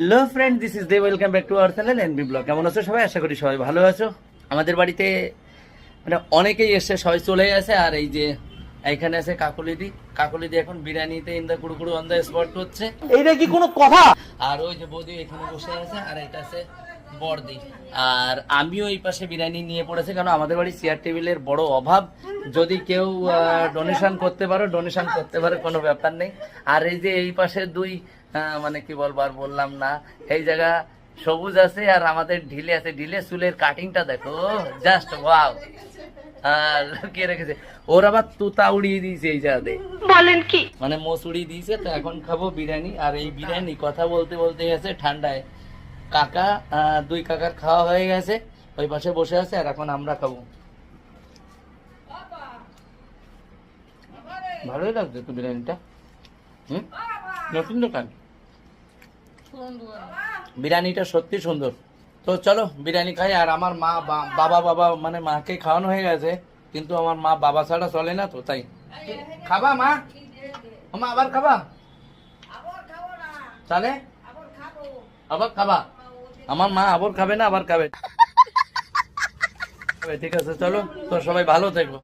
Hello friend this is the welcome back to our channel NB blog কেমন আছো সবাই? আশা করি সবাই ভালো আছো। আমাদের বাড়িতে মানে অনেকেই এসছে সবাই চলে গেছে আর এই যে এইখানে আছে কাকলিদি। কাকলিদি এখন বিরিয়ানিতে ইন্দা কুড়ুকুড়ু অন দ্য স্পট করছে। এইটা কি কোনো কথা? আর ওই যে বৌদি এখানে বসে আছে আর এটা আছে বড়দি। আর আমিও এই পাশে বিরিয়ানি নিয়ে পড়েছি কারণ আমাদের বাড়ি চেয়ার টেবিলের বড় অভাব। যদি কেউ ডোনেশন করতে পারো ডোনেশন করতে পারো কোনো ব্যাপার নেই। আর এই যে এই পাশে দুই মানে কি বলব আর বললাম না। এই জায়গা সবুজ আছে আর আমাদের ঢিলে আছে। ঢিলে চুলের কাটিংটা দেখো জাস্ট ওয়াও আর কে রেখেছে? ওর আবার তুতা উড়িয়ে দিয়েছে এই জায়গাতে। বলেন কি? মানে মসুরি দিয়েছে তো এখন খাব বিরিয়ানি। আর এই বিরিয়ানি কথা বলতে বলতে গেছে ঠান্ডায়। কাকা দুই কাকার খাওয়া হয়ে গেছে ওই পাশে বসে আছে আর এখন আমরা খাব। ভালোই লাগছে তো বিরিয়ানিটা হুম? নতুন দোকান? বিরিয়ানিটা সত্যি সুন্দর। তো চলো, বিরিয়ানি খাই, আর আমার মা বাবা বাবা মানে মাকে খাওয়ানো হয়ে গেছে, কিন্তু আমার মা বাবা ছাড়া চলে না তো, তাই। খাবা মা? মা, আবার খাবা? তাহলে? আবার খাবা? আমার মা আবার খাবে না, আবার খাবে। ঠিক আছে, চলো, তো সবাই ভালো থেকো।